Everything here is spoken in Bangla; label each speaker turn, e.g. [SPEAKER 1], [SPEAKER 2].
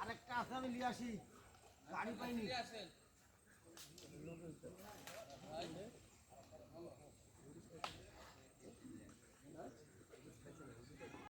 [SPEAKER 1] আরেকটা আছে আমি নিয়ে আসি। গাড়ি পাইনি।